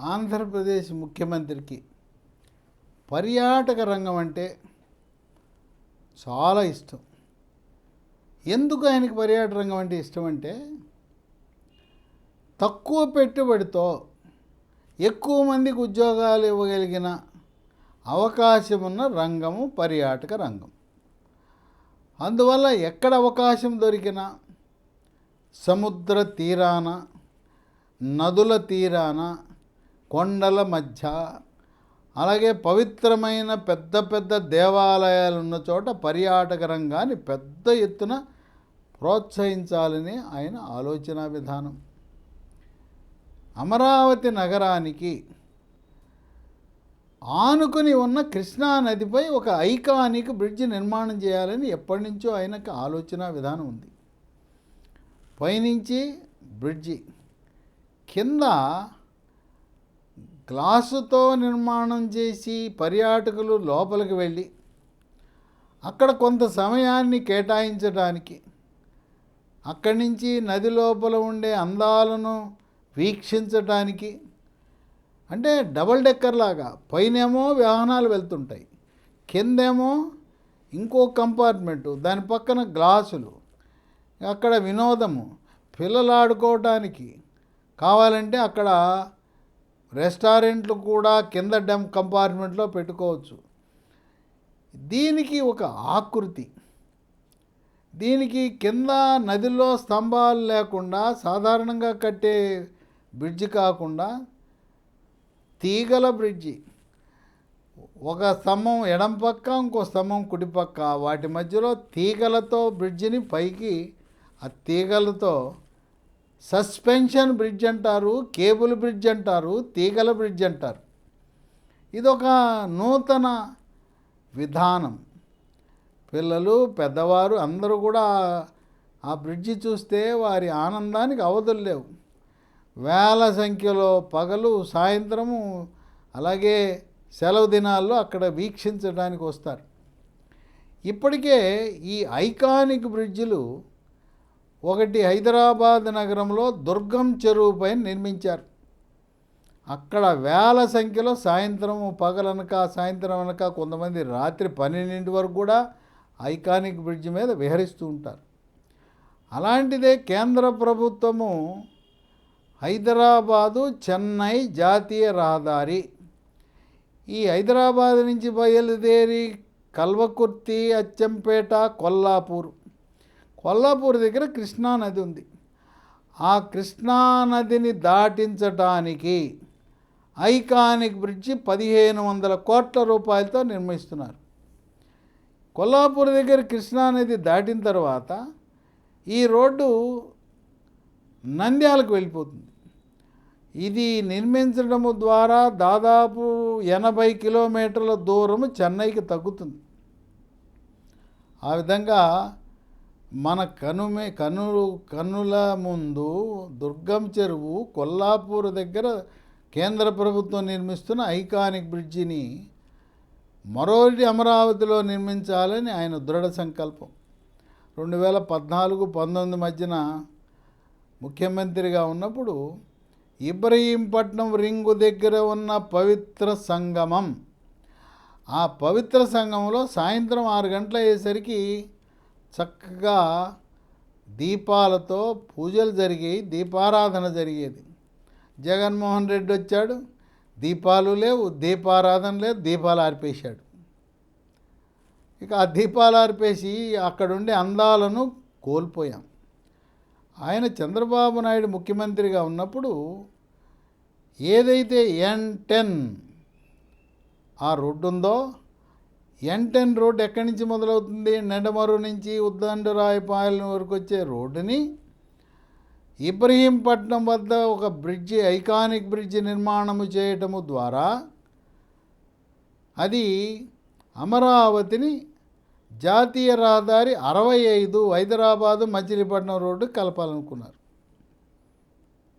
ఆంధ్రప్రదేశ్ ముఖ్యమంత్రికి పర్యాటక రంగం అంటే చాలా ఇష్టం. ఎందుకు ఆయనకి పర్యాటక రంగం అంటే ఇష్టం అంటే తక్కువ పెట్టుబడితో ఎక్కువ మందికి ఉద్యోగాలు ఇవ్వగలిగిన అవకాశం ఉన్న రంగము పర్యాటక రంగం. అందువల్ల ఎక్కడ అవకాశం దొరికినా సముద్ర తీరాన నదుల తీరాన కొండల మధ్య. అలాగే పవిత్రమైన పెద్ద పెద్ద దేవాలయాలు ఉన్న చోట పర్యాటక రంగాన్ని పెద్ద ఎత్తున ప్రోత్సహించాలని ఆయన ఆలోచన విధానం. అమరావతి నగరానికి ఆనుకుని ఉన్న కృష్ణా నదిపై ఒక ఐకానిక్ బ్రిడ్జ్ నిర్మాణం చేయాలని ఎప్పటి నుంచో ఆయనకు ఆలోచన విధానం ఉంది. పైనుంచి బ్రిడ్జి కింద గ్లాసుతో నిర్మాణం చేసి పర్యాటకులు లోపలికి వెళ్ళి అక్కడ కొంత సమయాన్ని కేటాయించడానికి అక్కడి నుంచి నది లోపల ఉండే అందాలను వీక్షించటానికి అంటే డబల్ డెక్కర్ లాగా పైనేమో వాహనాలు వెళ్తుంటాయి కిందేమో ఇంకో కంపార్ట్మెంటు దాని పక్కన గ్లాసులు అక్కడ వినోదము పిల్లలు ఆడుకోవటానికి కావాలంటే అక్కడ రెస్టారెంట్లు కూడా కింద డెమ్ కంపార్ట్మెంట్లో పెట్టుకోవచ్చు. దీనికి ఒక ఆకృతి. దీనికి కింద నదిలో స్తంభాలు లేకుండా సాధారణంగా కట్టే బ్రిడ్జి కాకుండా తీగల బ్రిడ్జి. ఒక స్తంభం ఎడం పక్క ఇంకో స్తంభం కుడిపక్క వాటి మధ్యలో తీగలతో బ్రిడ్జిని పైకి ఆ తీగలతో సస్పెన్షన్ బ్రిడ్జ్ అంటారు కేబుల్ బ్రిడ్జ్ అంటారు తీగల బ్రిడ్జ్ అంటారు. ఇదొక నూతన విధానం. పిల్లలు పెద్దవారు అందరూ కూడా ఆ బ్రిడ్జి చూస్తే వారి ఆనందానికి అవధులు లేవు. వేల సంఖ్యలో పగలు సాయంత్రము అలాగే సెలవు దినాల్లో అక్కడ వీక్షించడానికి వస్తారు. ఇప్పటికే ఈ ఐకానిక్ బ్రిడ్జిలు ఒకటి హైదరాబాద్ నగరంలో దుర్గం చెరువు పైన నిర్మించారు. అక్కడ వేల సంఖ్యలో సాయంత్రం పగలనక సాయంత్రం వెనక కొంతమంది రాత్రి పన్నెండింటి వరకు కూడా ఐకానిక్ బ్రిడ్జ్ మీద విహరిస్తూ ఉంటారు. అలాంటిదే కేంద్ర ప్రభుత్వము హైదరాబాదు చెన్నై జాతీయ రహదారి. ఈ హైదరాబాద్ నుంచి బయలుదేరి కల్వకుర్తి అచ్చంపేట కొల్లాపూర్ కొల్లాపూర్ దగ్గర కృష్ణా నది ఉంది. ఆ కృష్ణా నదిని దాటించటానికి ఐకానిక్ బ్రిడ్జి పదిహేను వందల కోట్ల రూపాయలతో నిర్మిస్తున్నారు. కొల్లాపూర్ దగ్గర కృష్ణానది దాటిన తర్వాత ఈ రోడ్డు నంద్యాలకు వెళ్ళిపోతుంది. ఇది నిర్మించడము ద్వారా దాదాపు ఎనభై కిలోమీటర్ల దూరము చెన్నైకి తగ్గుతుంది. ఆ విధంగా మన కనుమే కనులు కన్నుల ముందు దుర్గం చెరువు కొల్లాపూర్ దగ్గర కేంద్ర ప్రభుత్వం నిర్మిస్తున్న ఐకానిక్ బ్రిడ్జిని మరోటి అమరావతిలో నిర్మించాలని ఆయన దృఢ సంకల్పం. రెండు వేల పద్నాలుగు పంతొమ్మిది మధ్యన ముఖ్యమంత్రిగా ఉన్నప్పుడు ఇబ్రహీంపట్నం రింగు దగ్గర ఉన్న పవిత్ర సంగమం. ఆ పవిత్ర సంగమంలో సాయంత్రం ఆరు గంటల అయ్యేసరికి చక్కగా దీపాలతో పూజలు జరిగి దీపారాధన జరిగేది. జగన్మోహన్ రెడ్డి వచ్చాడు దీపాలు లేవు దీపారాధన లేదు దీపాలు ఆర్పేశాడు. ఇక ఆ దీపాలు ఆర్పేసి అక్కడుండే అందాలను కోల్పోయాం. ఆయన చంద్రబాబు నాయుడు ముఖ్యమంత్రిగా ఉన్నప్పుడు ఏదైతే ఎన్ టెన్ ఆ రోడ్డు ఉందో ఎన్ టెన్ రోడ్డు ఎక్కడి నుంచి మొదలవుతుంది? నెడమరు నుంచి ఉద్దండరాయపాలెం వరకు వచ్చే రోడ్డుని ఇబ్రహీంపట్నం వద్ద ఒక బ్రిడ్జి ఐకానిక్ బ్రిడ్జి నిర్మాణము చేయటము ద్వారా అది అమరావతిని జాతీయ రహదారి అరవై ఐదు హైదరాబాదు మచిలీపట్నం రోడ్డు కలపాలనుకున్నారు.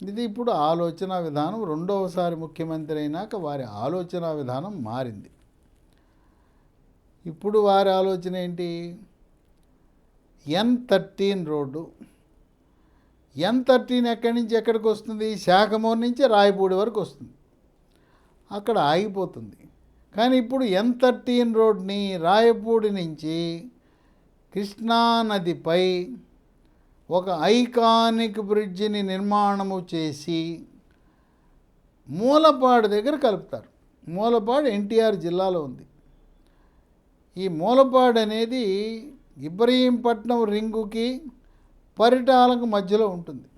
ఇది ఇప్పుడు ఆలోచన విధానం. రెండవసారి ముఖ్యమంత్రి అయినాక వారి ఆలోచన విధానం మారింది. ఇప్పుడు వారి ఆలోచన ఏంటి? N thirteen road. N thirteen ఎక్కడి నుంచి ఎక్కడికి వస్తుంది? శాఖమూరు నుంచి రాయపూడి వరకు వస్తుంది. అక్కడ ఆగిపోతుంది. కానీ ఇప్పుడు ఎన్ థర్టీన్ రోడ్ని రాయపూడి నుంచి కృష్ణానదిపై ఒక ఐకానిక్ బ్రిడ్జిని నిర్మాణము చేసి మూలపాడు దగ్గర కలుపుతారు. మూలపాడు ఎన్టీఆర్ జిల్లాలో ఉంది. ఈ మూలపాడు అనేది ఇబ్రహీంపట్నం రింగుకి పరిటాలకు మధ్యలో ఉంటుంది.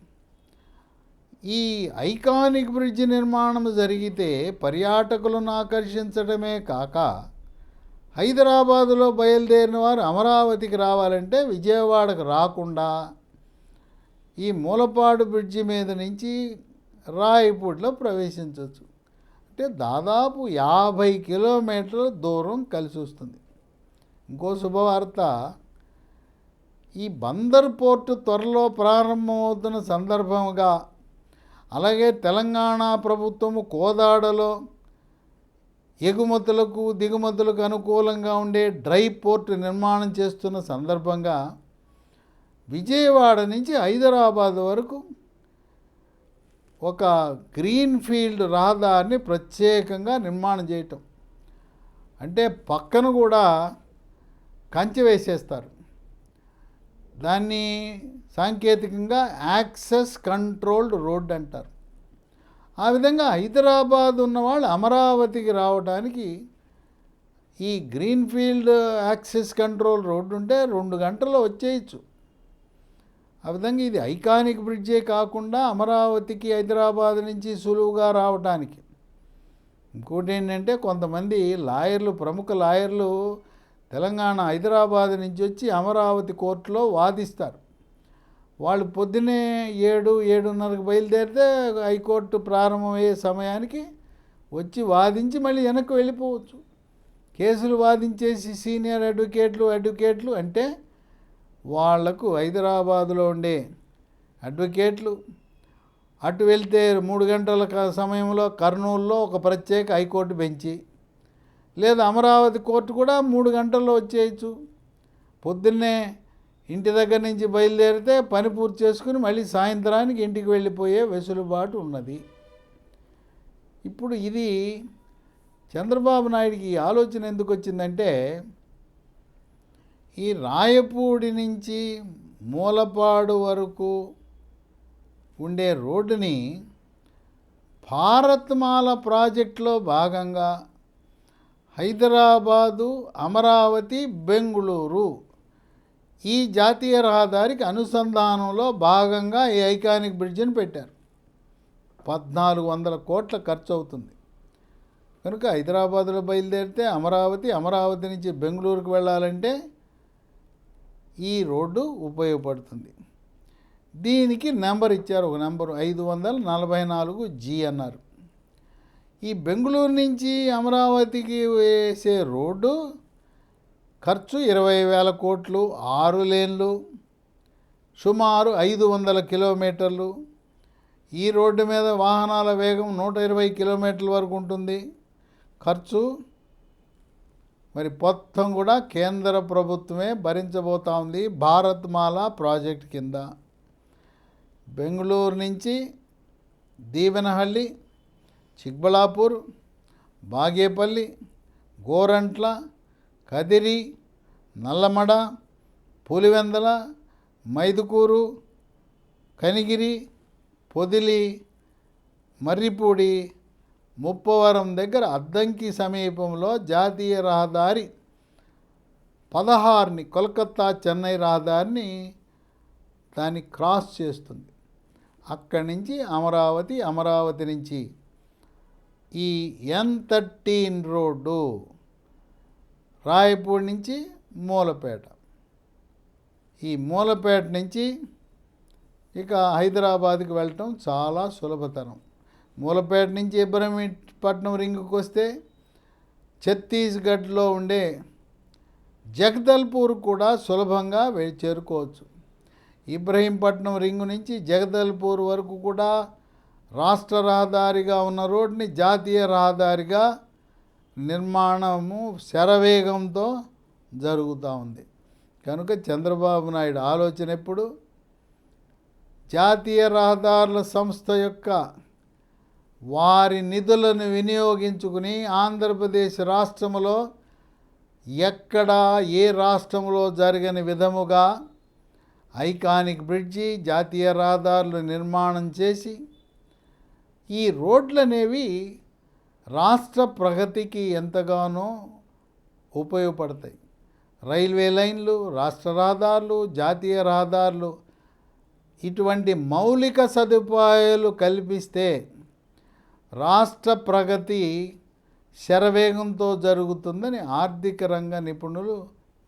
ఈ ఐకానిక్ బ్రిడ్జ్ నిర్మాణం జరిగితే పర్యాటకులను ఆకర్షించడమే కాక హైదరాబాదులో బయలుదేరిన వారు అమరావతికి రావాలంటే విజయవాడకు రాకుండా ఈ మూలపాడు బ్రిడ్జి మీద నుంచి రాయపూడిలో ప్రవేశించవచ్చు. అంటే దాదాపు యాభై కిలోమీటర్ల దూరం కలిసి వస్తుంది. ఇంకో శుభవార్త. ఈ బందర్ పోర్టు త్వరలో ప్రారంభమవుతున్న సందర్భంగా అలాగే తెలంగాణ ప్రభుత్వము కోదాడలో ఎగుమతులకు దిగుమతులకు అనుకూలంగా ఉండే డ్రై పోర్ట్ నిర్మాణం చేస్తున్న సందర్భంగా విజయవాడ నుంచి హైదరాబాద్ వరకు ఒక గ్రీన్ ఫీల్డ్ రహదారిని ప్రత్యేకంగా నిర్మాణం చేయటం. అంటే పక్కన కూడా కంచె వేసేస్తారు. దాన్ని సాంకేతికంగా యాక్సెస్ కంట్రోల్డ్ రోడ్ అంటారు. ఆ విధంగా హైదరాబాద్ ఉన్నవాళ్ళు అమరావతికి రావడానికి ఈ గ్రీన్ఫీల్డ్ యాక్సెస్ కంట్రోల్ రోడ్డు ఉంటే రెండు గంటల్లో వచ్చేయచ్చు. ఆ విధంగా ఇది ఐకానిక్ బ్రిడ్జే కాకుండా అమరావతికి హైదరాబాద్ నుంచి సులువుగా రావడానికి ఇంకోటి ఏంటంటే కొంతమంది లాయర్లు ప్రముఖ లాయర్లు తెలంగాణ హైదరాబాద్ నుంచి వచ్చి అమరావతి కోర్టులో వాదిస్తారు. వాళ్ళు పొద్దున్నే ఏడు ఏడున్నరకు బయలుదేరితే హైకోర్టు ప్రారంభమయ్యే సమయానికి వచ్చి వాదించి మళ్ళీ వెనక్కి వెళ్ళిపోవచ్చు. కేసులు వాదించేసి సీనియర్ అడ్వకేట్లు అడ్వకేట్లు అంటే వాళ్ళకు హైదరాబాదులో ఉండే అడ్వకేట్లు. అటు వెళ్తే మూడు గంటల సమయంలో కర్నూలులో ఒక ప్రత్యేక హైకోర్టు బెంచి లేదా అమరావతి కోర్టు కూడా మూడు గంటల్లో వచ్చేయచ్చు. పొద్దున్నే ఇంటి దగ్గర నుంచి బయలుదేరితే పని పూర్తి చేసుకుని మళ్ళీ సాయంత్రానికి ఇంటికి వెళ్ళిపోయే వెసులుబాటు ఉన్నది. ఇప్పుడు ఇది చంద్రబాబు నాయుడికి ఆలోచన ఎందుకు వచ్చిందంటే ఈ రాయపూడి నుంచి మూలపాడు వరకు ఉండే రోడ్డుని భారత్మాల ప్రాజెక్టులో భాగంగా హైదరాబాదు అమరావతి బెంగుళూరు. ఈ జాతీయ రహదారికి అనుసంధానంలో భాగంగా ఈ ఐకానిక్ బ్రిడ్జిని పెట్టారు. పద్నాలుగు వందల కోట్ల ఖర్చు అవుతుంది కనుక హైదరాబాద్లో బయలుదేరితే అమరావతి అమరావతి నుంచి బెంగళూరుకు వెళ్ళాలంటే ఈ రోడ్డు ఉపయోగపడుతుంది. దీనికి నెంబర్ ఇచ్చారు. ఒక నెంబరు ఐదు వందల నలభై నాలుగు జీ అన్నారు. ఈ బెంగళూరు నుంచి అమరావతికి వేసే రోడ్డు ఖర్చు ఇరవై వేల కోట్లు ఆరు లేన్లు సుమారు ఐదు వందల కిలోమీటర్లు. ఈ రోడ్డు మీద వాహనాల వేగం నూట ఇరవై కిలోమీటర్ల వరకు ఉంటుంది. ఖర్చు మరి మొత్తం కూడా కేంద్ర ప్రభుత్వమే భరించబోతా ఉంది భారత్మాల ప్రాజెక్ట్ కింద. బెంగళూరు నుంచి దీవెనహళ్ళి చిక్బళాపూర్ బాగేపల్లి గోరంట్ల కదిరి నల్లమడ పులివెందల మైదుకూరు కనిగిరి పొదిలి మర్రిపూడి ముప్పవరం దగ్గర అద్దంకి సమీపంలో జాతీయ రహదారి పదహారుని కోల్కత్తా చెన్నై రహదారిని దాన్ని క్రాస్ చేస్తుంది. అక్కడి నుంచి అమరావతి అమరావతి నుంచి ఈ ఎన్ థర్టీన్ రోడ్డు రాయపూడి నుంచి మూలపేట. ఈ మూలపేట నుంచి ఇక హైదరాబాద్కి వెళ్ళటం చాలా సులభతరం. మూలపేట నుంచి ఇబ్రహీంపట్నం రింగుకి వస్తే ఛత్తీస్గఢ్లో ఉండే జగదల్పూర్ కూడా సులభంగా చేరుకోవచ్చు. ఇబ్రహీంపట్నం రింగు నుంచి జగదల్పూర్ వరకు కూడా రాష్ట్ర రహదారిగా ఉన్న రోడ్ని జాతీయ రహదారిగా నిర్మాణము శరవేగంతో జరుగుతూ ఉంది. కనుక చంద్రబాబు నాయుడు ఆలోచన ఎప్పుడు? జాతీయ రహదారుల సంస్థ యొక్క వారి నిధులను వినియోగించుకుని ఆంధ్రప్రదేశ్ రాష్ట్రంలో ఎక్కడ ఏ రాష్ట్రంలో జరగని విధముగా ఐకానిక్ బ్రిడ్జి జాతీయ రహదారులు నిర్మాణం చేసి ఈ రోడ్లు అనేవి రాష్ట్ర ప్రగతికి ఎంతగానో ఉపయోగపడతాయి. రైల్వే లైన్లు రాష్ట్ర రహదారులు జాతీయ రహదారులు ఇటువంటి మౌలిక సదుపాయాలు కల్పిస్తే రాష్ట్ర ప్రగతి శరవేగంతో జరుగుతుందని ఆర్థిక రంగ నిపుణులు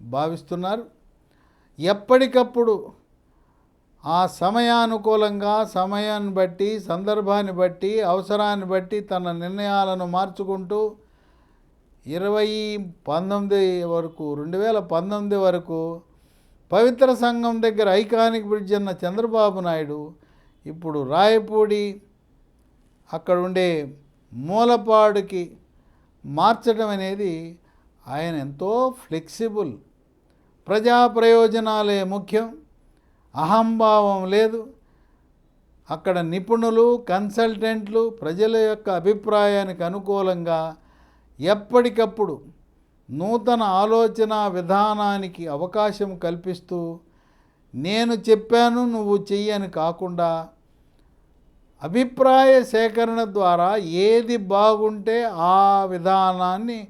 భావిస్తున్నారు. ఎప్పటికప్పుడు ఆ సమయానుకూలంగా సమయాన్ని బట్టి సందర్భాన్ని బట్టి అవసరాన్ని బట్టి తన నిర్ణయాలను మార్చుకుంటూ ఇరవై పంతొమ్మిది వరకు రెండు వేల పంతొమ్మిది వరకు పవిత్ర సంఘం దగ్గర ఐకానిక్ బ్రిడ్జ్ అన్న చంద్రబాబు నాయుడు ఇప్పుడు రాయపూడి అక్కడ ఉండే మూలపాడుకి మార్చడం అనేది ఆయన ఎంతో ఫ్లెక్సిబుల్ ప్రజా ప్రయోజనాలే ముఖ్యం. అహంభావం లేదు. అక్కడ నిపుణులు కన్సల్టెంట్లు ప్రజల యొక్క అభిప్రాయానికి అనుకూలంగా ఎప్పటికప్పుడు నూతన ఆలోచన విధానానికి అవకాశం కల్పిస్తూ నేను చెప్పాను నువ్వు చెయ్యని కాకుండా అభిప్రాయ సేకరణ ద్వారా ఏది బాగుంటే ఆ విధానాన్ని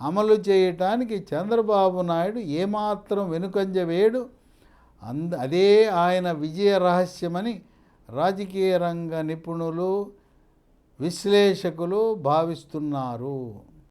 అమలు చేయటానికి చంద్రబాబు నాయుడు ఏమాత్రం వెనుకంజ వేయడు అంద అదే ఆయన విజయ రహస్యమని రాజకీయ రంగ నిపుణులు విశ్లేషకులు భావిస్తున్నారు.